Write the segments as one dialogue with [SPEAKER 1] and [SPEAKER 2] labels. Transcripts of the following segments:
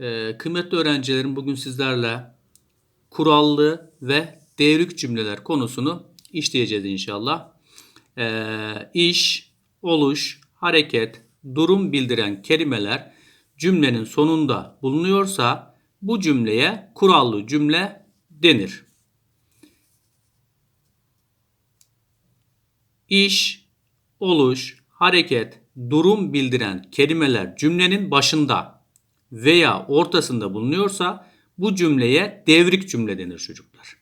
[SPEAKER 1] Ee, kıymetli öğrencilerim bugün sizlerle kurallı ve devrik cümleler konusunu işleyeceğiz inşallah. Ee, iş, oluş, hareket, durum bildiren kelimeler cümlenin sonunda bulunuyorsa bu cümleye kurallı cümle denir. İş, oluş, hareket, durum bildiren kelimeler cümlenin başında veya ortasında bulunuyorsa bu cümleye devrik cümle denir çocuklar.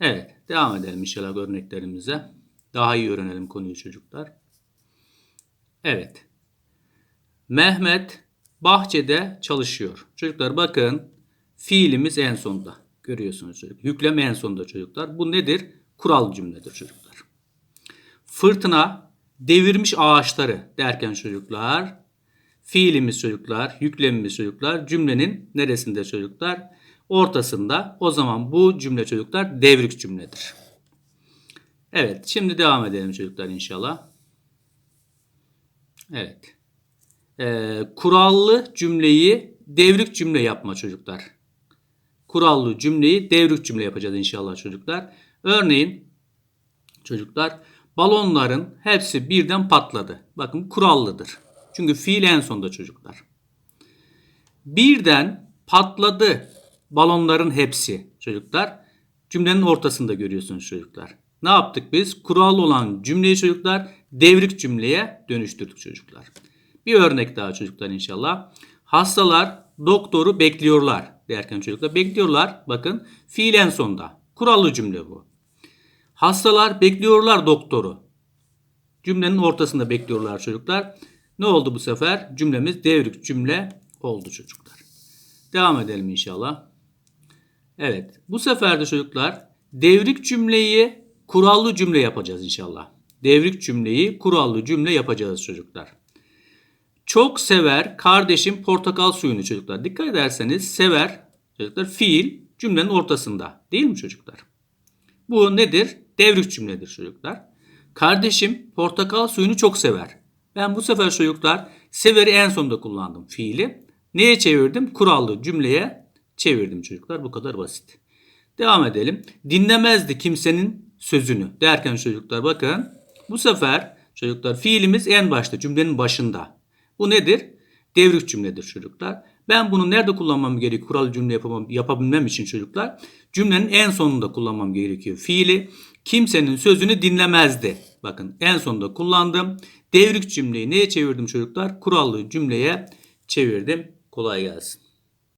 [SPEAKER 1] Evet, devam edelim inşallah örneklerimize. Daha iyi öğrenelim konuyu çocuklar. Evet. Mehmet bahçede çalışıyor. Çocuklar bakın fiilimiz en sonda. Görüyorsunuz çocuk. Yüklem en sonda çocuklar. Bu nedir? Kural cümledir çocuklar. Fırtına devirmiş ağaçları derken çocuklar fiilimiz çocuklar, yüklemimiz çocuklar cümlenin neresinde çocuklar? Ortasında. O zaman bu cümle çocuklar devrik cümledir. Evet, şimdi devam edelim çocuklar inşallah. Evet. Ee, kurallı cümleyi devrik cümle yapma çocuklar. Kurallı cümleyi devrik cümle yapacağız inşallah çocuklar. Örneğin çocuklar balonların hepsi birden patladı. Bakın kurallıdır. Çünkü fiil en sonda çocuklar. Birden patladı balonların hepsi çocuklar. Cümlenin ortasında görüyorsunuz çocuklar. Ne yaptık biz? Kurallı olan cümleyi çocuklar devrik cümleye dönüştürdük çocuklar. Bir örnek daha çocuklar inşallah. Hastalar doktoru bekliyorlar derken çocuklar bekliyorlar. Bakın fiil en sonda. Kurallı cümle bu. Hastalar bekliyorlar doktoru. Cümlenin ortasında bekliyorlar çocuklar. Ne oldu bu sefer? Cümlemiz devrik cümle oldu çocuklar. Devam edelim inşallah. Evet. Bu sefer de çocuklar devrik cümleyi kurallı cümle yapacağız inşallah. Devrik cümleyi kurallı cümle yapacağız çocuklar. Çok sever kardeşim portakal suyunu çocuklar. Dikkat ederseniz sever çocuklar fiil cümlenin ortasında. Değil mi çocuklar? Bu nedir? Devrik cümledir çocuklar. Kardeşim portakal suyunu çok sever. Ben bu sefer çocuklar severi en sonunda kullandım fiili. Neye çevirdim? Kurallı cümleye çevirdim çocuklar. Bu kadar basit. Devam edelim. Dinlemezdi kimsenin sözünü derken çocuklar bakın. Bu sefer çocuklar fiilimiz en başta cümlenin başında. Bu nedir? Devrik cümledir çocuklar. Ben bunu nerede kullanmam gerekiyor? Kural cümle yapamam, yapabilmem için çocuklar. Cümlenin en sonunda kullanmam gerekiyor. Fiili kimsenin sözünü dinlemezdi. Bakın en sonunda kullandım. Devrik cümleyi neye çevirdim çocuklar? Kurallı cümleye çevirdim. Kolay gelsin.